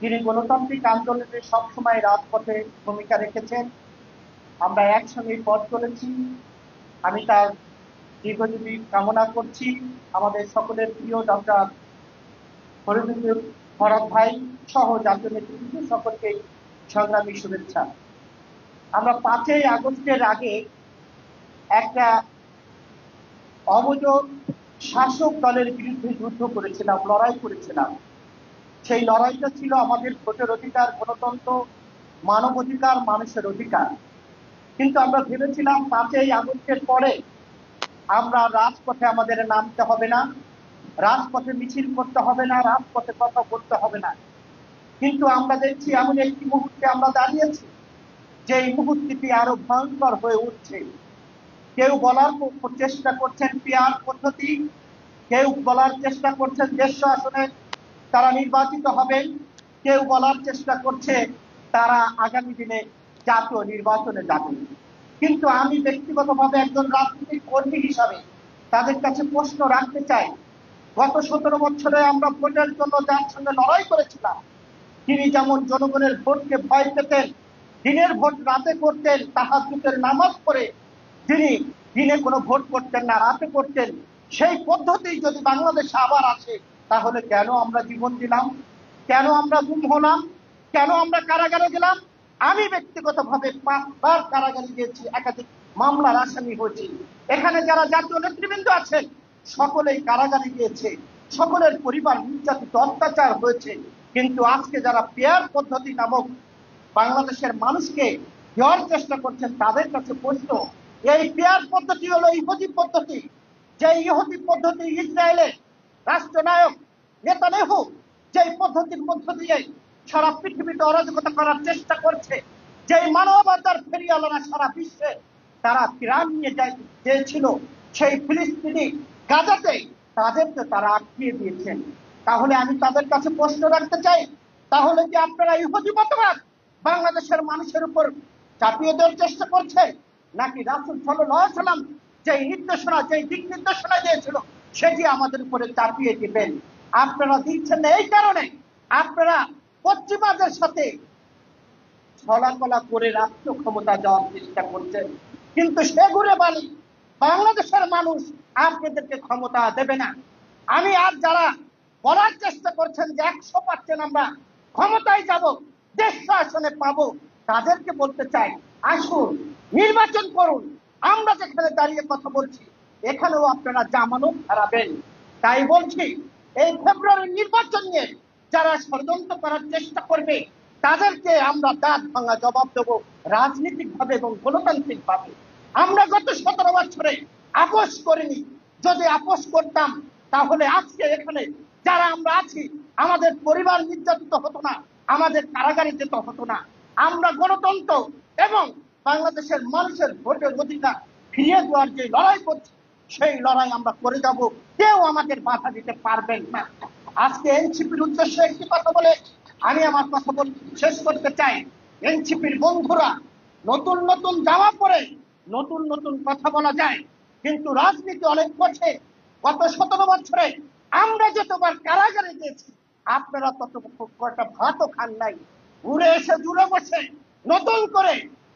তিনি গণতান্ত্রিক আন্দোলনে সবসময় রাজপথে ভূমিকা রেখেছেন। আমরা একসঙ্গে পথ চলেছি। আমি তার দীর্ঘজীবী কামনা করছি। আমাদের সকলের প্রিয় ডক্টর ফরিদুল ফরাদ ভাই সহ জাতীয় নেতৃত্ব সকলকে সংগ্রামী শুভেচ্ছা। আমরা পাঁচই আগস্টের আগে একটা অবৈধ শাসক দলের বিরুদ্ধে যুদ্ধ করেছিলাম, লড়াই করেছিলাম। সেই লড়াইটা ছিল আমাদের ভোটের অধিকার, গণতন্ত্র, মানব অধিকার, মানুষের অধিকার। কিন্তু আমরা ভেবেছিলাম পাঁচই আগস্টের পরে আমরা রাজপথে আমাদের নামতে হবে না, রাজপথে মিছিল করতে হবে না, রাজপথে কথা বলতে হবে না। কিন্তু আমরা দেখছি এমন একটি মুহূর্তে আমরা দাঁড়িয়েছি, যে এই মুহূর্তটি আরও ভয়ঙ্কর হয়ে উঠছে। কেউ বলার চেষ্টা করছেন পিয়ার পদ্ধতি, কেউ বলার চেষ্টা করছেন দেশ আসনে তারা নির্বাচিত হবেন কেউ বলার চেষ্টা করছে তারা আগামী দিনে জাতীয় নির্বাচনে যাবেন কিন্তু আমি ব্যক্তিগতভাবে একজন রাজনৈতিক কর্মী হিসাবে তাদের কাছে প্রশ্ন রাখতে চাই। গত সতেরো বছরে আমরা ভোটের জন্য যার সঙ্গে লড়াই করেছিলাম, তিনি যেমন জনগণের ভোটকে ভয় পেতেন, দিনের ভোট রাতে করতেন তাহাজুদের নামাজ পড়ে, তিনি দিনে কোনো ভোট করতেন না, রাতে করতেন। সেই পদ্ধতি যদি বাংলাদেশে আবার আসে তাহলে কেন আমরা জীবন দিলাম? কেন আমরা গুম হলাম? কেন আমরা কারাগারে গেলাম? আমি ব্যক্তিগতভাবে পাঁচবার কারাগারে গিয়েছি, একাধিক মামলার আসামি হয়েছি। এখানে যারা জাতীয় নেতৃবৃন্দ আছেন, সকলেই কারাগারে গিয়েছে। সকলের পরিবার নির্যাতিত, অত্যাচার হয়েছে। কিন্তু আজকে যারা পেয়ার পদ্ধতি নামক বাংলাদেশের মানুষকে দেওয়ার চেষ্টা করছেন, তাদের কাছে প্রশ্ন, এই পেয়ার পদ্ধতি হলো ইহুদি পদ্ধতি। যে ইহুদি পদ্ধতি ইসরায়েলের রাষ্ট্রনায়ক নেতানেহু যে পদ্ধতির মধ্য দিয়ে সারা পৃথিবীতে অরাজকতা করার চেষ্টা করছে যে মানবতার ফেরিয়ালরা সারা বিশ্বে তারা ত্রাণ নিয়ে চেয়েছিল সেই ফিলিস্তিনি গাজাতে তাদেরকে তারা আটকিয়ে দিয়েছেন তাহলে আমি তাদের কাছে প্রশ্ন রাখতে চাই, তাহলে কি আপনারা ইহুদি মতবাদ বাংলাদেশের মানুষের উপর চাপিয়ে দেওয়ার চেষ্টা করছে? নাকি রাসুল সাল্লাম যে নির্দেশনা যে দিক নির্দেশনা দিয়েছিল সেটি আমাদের উপরে চাপিয়ে দিবেন। আপনারা দিচ্ছেন এই কারণে আপনারা পশ্চিমাদের সাথে ছলাকলা করে রাষ্ট্র ক্ষমতা দেওয়ার চেষ্টা করছেন। কিন্তু সে ঘুরে বালি, বাংলাদেশের মানুষ আপনাদেরকে ক্ষমতা দেবে না। আমি আর যারা বলার চেষ্টা করছেন যে একশো পার্সেন্ট আমরা ক্ষমতায় যাব দেড়শো আসনে পাবো, তাদেরকে বলতে চাই, আসুন, নির্বাচন করুন। আমরা যেখানে দাঁড়িয়ে কথা বলছি এখানেও আপনারা জামানত হারাবেন। তাই বলছি, এই ফেব্রুয়ারির নির্বাচন নিয়ে যারা ষড়যন্ত্র করার চেষ্টা করবে, তাদেরকে আমরা দাঁত ভাঙা জবাব দেবো রাজনৈতিক ভাবে এবং গণতান্ত্রিক ভাবে আমরা গত সতেরো বছরে আপোষ করিনি। যদি আপোষ করতাম, তাহলে আজকে এখানে যারা আমরা আছি, আমাদের পরিবার নির্যাতিত হতো না, আমাদের কারাগারে যেতে হতো না। আমরা গণতন্ত্র এবং বাংলাদেশের মানুষের ভোটের অধিকার ফিরিয়ে দেওয়ার যে লড়াই করছি সেই লড়াই আমরা করে যাব। কেউ আমাদের বাধা দিতে পারবেন না। আজকে এনসিপির উদ্দেশ্যে একটি কথা বলে আমি আমার কথা বল শেষ করতে চাই। এনসিপির বন্ধুরা, নতুন নতুন জামা পরে নতুন নতুন কথা বলা যায়। কিন্তু রাজনীতি অনেক করছে গত সতেরো বছরে আমরা যতবার কারাগারে গিয়েছি, আপনারা তত কটা ভাতও খান নাই। ঘুরে এসে, জুড়ে বসে নতুন করে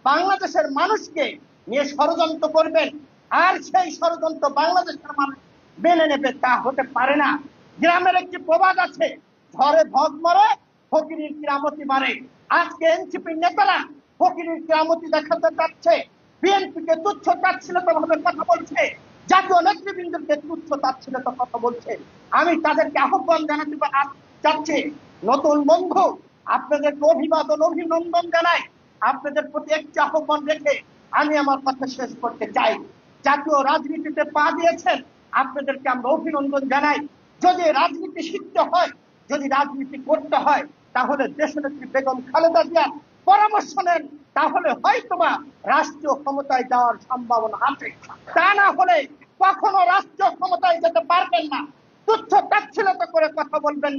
বাংলাদেশের মানুষকে নিয়ে ষড়যন্ত্র করবেন। আর সেই ষড়যন্ত্র বাংলাদেশের মানুষ মেনে নেবে, তা হতে পারে না। গ্রামের একটি প্রবাদ আছে, ঝড়ে ভগ মরে ফকিরির কিরামতি মারে আজকে এনসিপির নেতারা ফকিরির কিরামতি দেখাতে চাচ্ছে বিএনপিকে তুচ্ছ তাচ্ছিলতা ভাবে কথা বলছে। জাতীয় নেতৃবৃন্দকে তুচ্ছ তাচ্ছিলতা কথা বলছে। আমি তাদেরকে আহ্বান জানাতে চাচ্ছি নতুন বন্ধু, আপনাদেরকে অভিবাদন, অভিনন্দন জানাই। আপনাদের প্রতি একটি আহ্বান রেখে আমি আমার কথা শেষ করতে চাই। জাতীয় রাজনীতিতে পা দিয়েছেন, আপনাদেরকে আমরা অভিনন্দন জানাই। যদি রাজনীতি শিখতে হয়, যদি রাজনীতি করতে হয়, তাহলে দেশনেত্রী বেগম খালেদা জিয়ার পরামর্শ নেন, তাহলে হয়তোবা রাষ্ট্রীয় ক্ষমতায় যাওয়ার সম্ভাবনা আছে। তা না হলে কখনো রাষ্ট্রীয় ক্ষমতায় যেতে পারবেন না। তুচ্ছ তাচ্ছিলতা করে কথা বলবেন